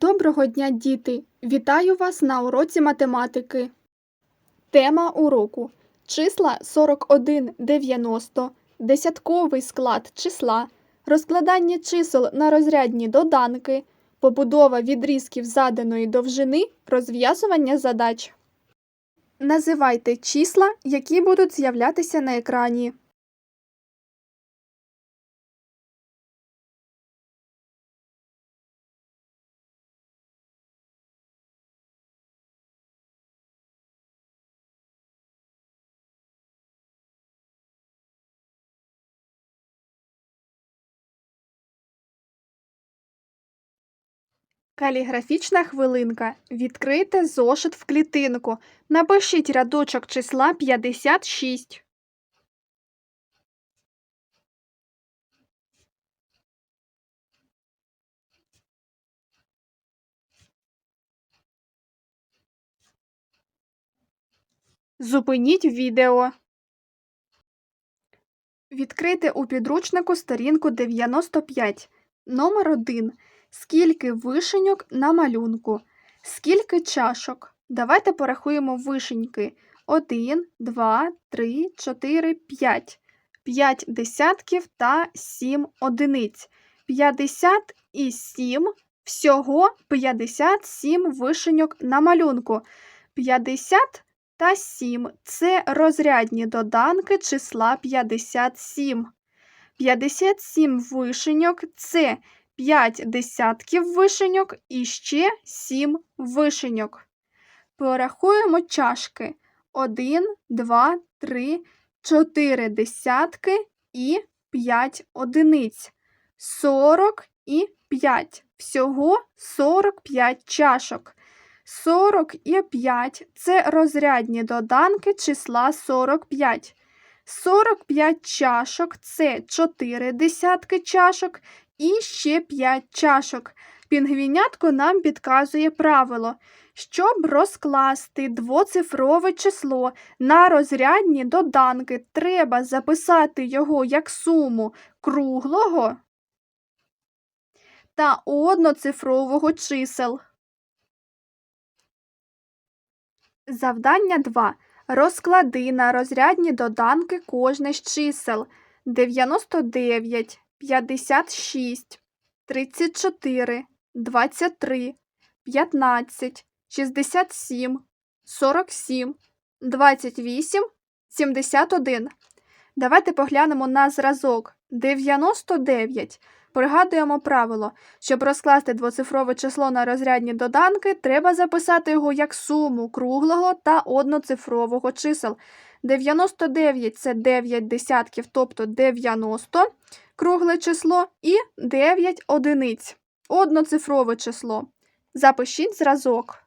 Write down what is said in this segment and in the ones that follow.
Доброго дня, діти! Вітаю вас на уроці математики. Тема уроку числа 41, 90, десятковий склад числа, розкладання чисел на розрядні доданки, побудова відрізків заданої довжини, розв'язування задач. Називайте числа, які будуть з'являтися на екрані. Каліграфічна хвилинка. Відкрийте зошит в клітинку. Напишіть рядочок числа 56. Зупиніть відео. Відкрийте у підручнику сторінку 95. Номер 1. Скільки вишеньок на малюнку? Скільки чашок? Давайте порахуємо вишеньки. 1, 2, 3, 4, 5. 5 десятків та 7 одиниць. 50 і 7. Всього 57 вишеньок на малюнку. 50 та 7 – це розрядні доданки числа 57. 57 вишеньок – це 5 десятків вишеньок і ще 7 вишеньок. Порахуємо чашки. 1, 2, 3, 4 десятки і 5 одиниць. 40 і 5. Всього 45 чашок. 40 і 5 – це розрядні доданки числа 45. 45 чашок – це 4 десятки чашок і ще 5 чашок. Пінгвінятко нам підказує правило. Щоб розкласти двоцифрове число на розрядні доданки, треба записати його як суму круглого та одноцифрового чисел. Завдання 2. Розклади на розрядні доданки кожне з чисел 99, 56, 34, 23, 15, 67, 47, 28, 71. Давайте поглянемо на зразок 99. Пригадуємо правило, щоб розкласти двоцифрове число на розрядні доданки, треба записати його як суму круглого та одноцифрового чисел. 99 це 9 десятків, тобто 90 кругле число, і 9 одиниць одноцифрове число. Запишіть зразок.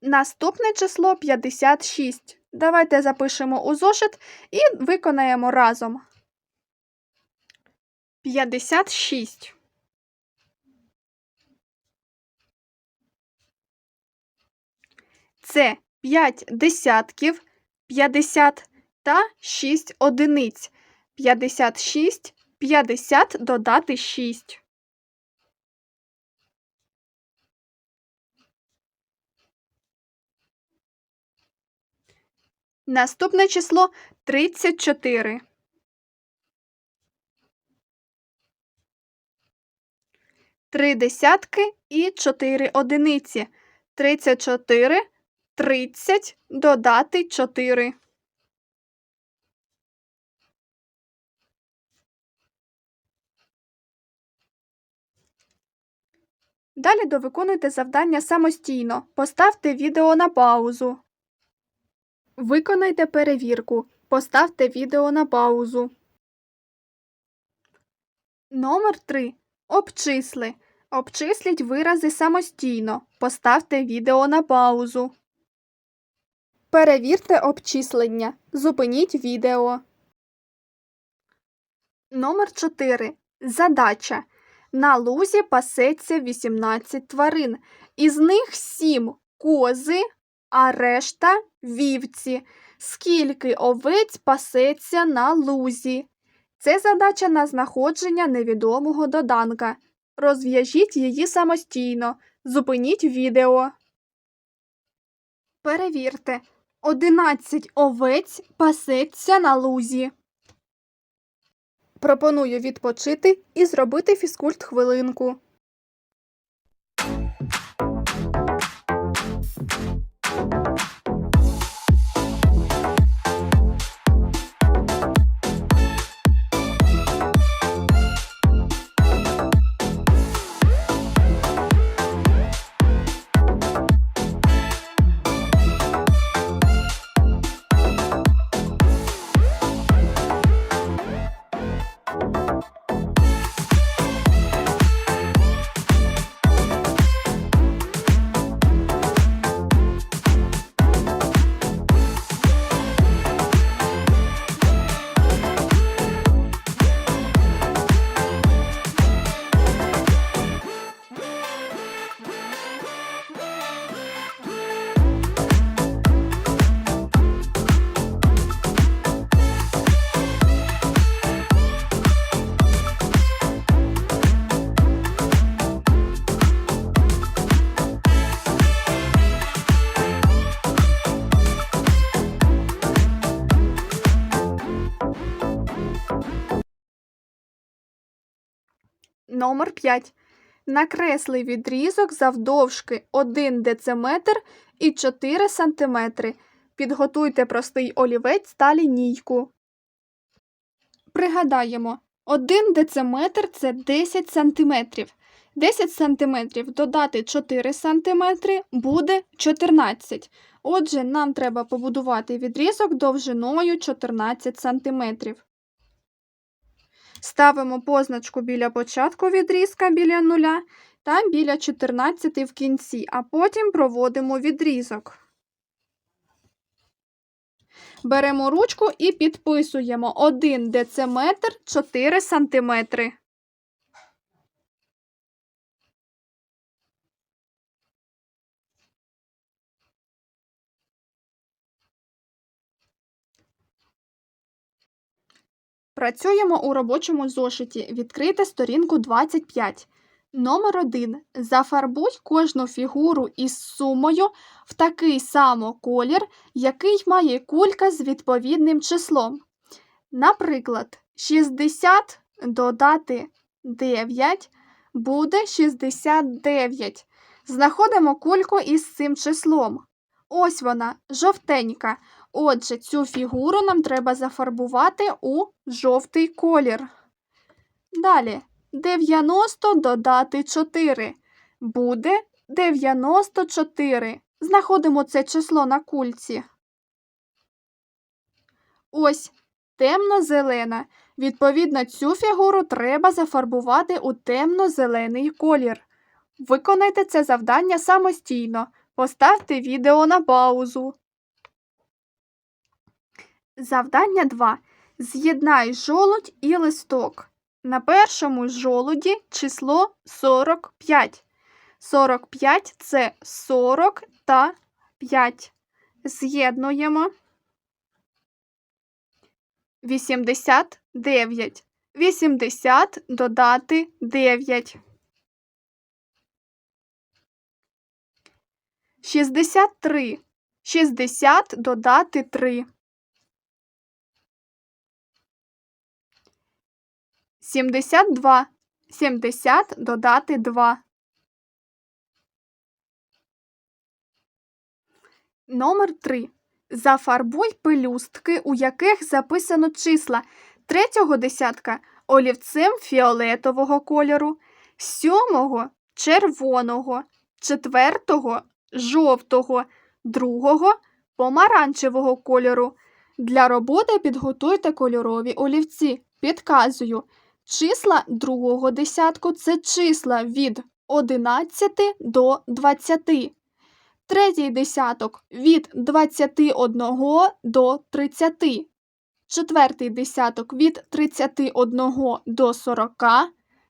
Наступне число 56. Давайте запишемо у зошит і виконаємо разом. 56. Це 5 десятків, 50 та 6 одиниць. 56, 50 додати 6. Наступне число 34. Три десятки і 4 одиниці. 34, 30 додати 4. Далі довиконуйте завдання самостійно. Поставте відео на паузу. Виконайте перевірку. Поставте відео на паузу. Номер 3. Обчисли. Обчисліть вирази самостійно. Поставте відео на паузу. Перевірте обчислення. Зупиніть відео. Номер 4. Задача. На лузі пасеться 18 тварин. Із них 7 кози, а решта вівці. Скільки овець пасеться на лузі? Це задача на знаходження невідомого доданка. Розв'яжіть її самостійно. Зупиніть відео. Перевірте. 11 овець пасеться на лузі. Пропоную відпочити і зробити фізкульт хвилинку. Номер 5. Накресли відрізок завдовжки 1 дециметр і 4 см. Підготуйте простий олівець та лінійку. Пригадаємо, 1 дециметр – це 10 см. 10 см додати 4 см буде 14. Отже, нам треба побудувати відрізок довжиною 14 см. Ставимо позначку біля початку відрізка біля нуля та біля 14 в кінці, а потім проводимо відрізок. Беремо ручку і підписуємо 1 дециметр 4 сантиметри. Працюємо у робочому зошиті. Відкрийте сторінку 25. Номер 1. Зафарбуй кожну фігуру із сумою в такий само колір, який має кулька з відповідним числом. Наприклад, 60 додати 9 буде 69. Знаходимо кульку із цим числом. Ось вона, жовтенька. Отже, цю фігуру нам треба зафарбувати у жовтий колір. Далі 90 додати 4. Буде 94. Знаходимо це число на кульці. Ось темно-зелена. Відповідно, цю фігуру треба зафарбувати у темно-зелений колір. Виконайте це завдання самостійно. Поставте відео на паузу. Завдання 2. З'єднай жолудь і листок. На першому жолуді число 45. 45 це 40 та 5. З'єднуємо. 89. 80 додати 9. 63. 60 додати 3. 72. 70 додати 2. Номер 3. Зафарбуй пелюстки, у яких записано числа третього десятка олівцем фіолетового кольору, сьомого червоного, четвертого жовтого, другого помаранчевого кольору. Для роботи підготуйте кольорові олівці. Підказую, числа другого десятку це числа від 11 до 20. Третій десяток від 21 до 30. Четвертий десяток від 31 до 40.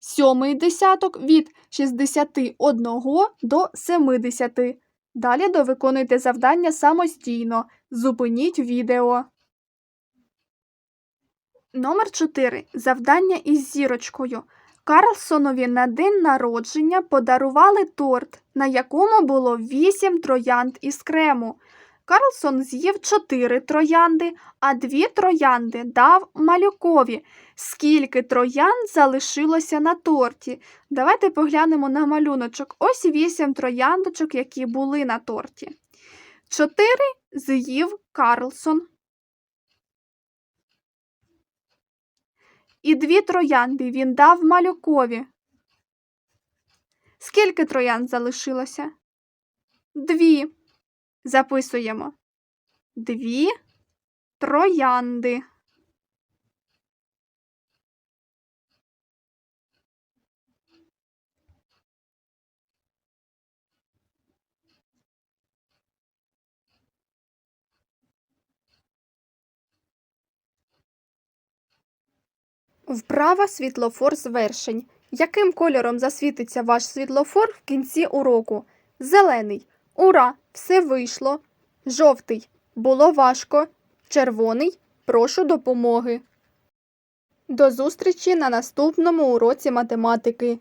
Сьомий десяток від 61 до 70. Далі довиконуйте завдання самостійно. Зупиніть відео. Номер 4. Завдання із зірочкою. Карлсонові на день народження подарували торт, на якому було 8 троянд із крему. Карлсон з'їв 4 троянди, а 2 троянди дав малюкові. Скільки троянд залишилося на торті? Давайте поглянемо на малюночок. Ось 8 трояндочок, які були на торті. 4 з'їв Карлсон. І дві троянди він дав малюкові. Скільки троянд залишилося? Дві. Записуємо. Дві троянди. Вправа світлофор звершень. Яким кольором засвітиться ваш світлофор в кінці уроку? Зелений. Ура! Все вийшло. Жовтий. Було важко. Червоний. Прошу допомоги. До зустрічі на наступному уроці математики.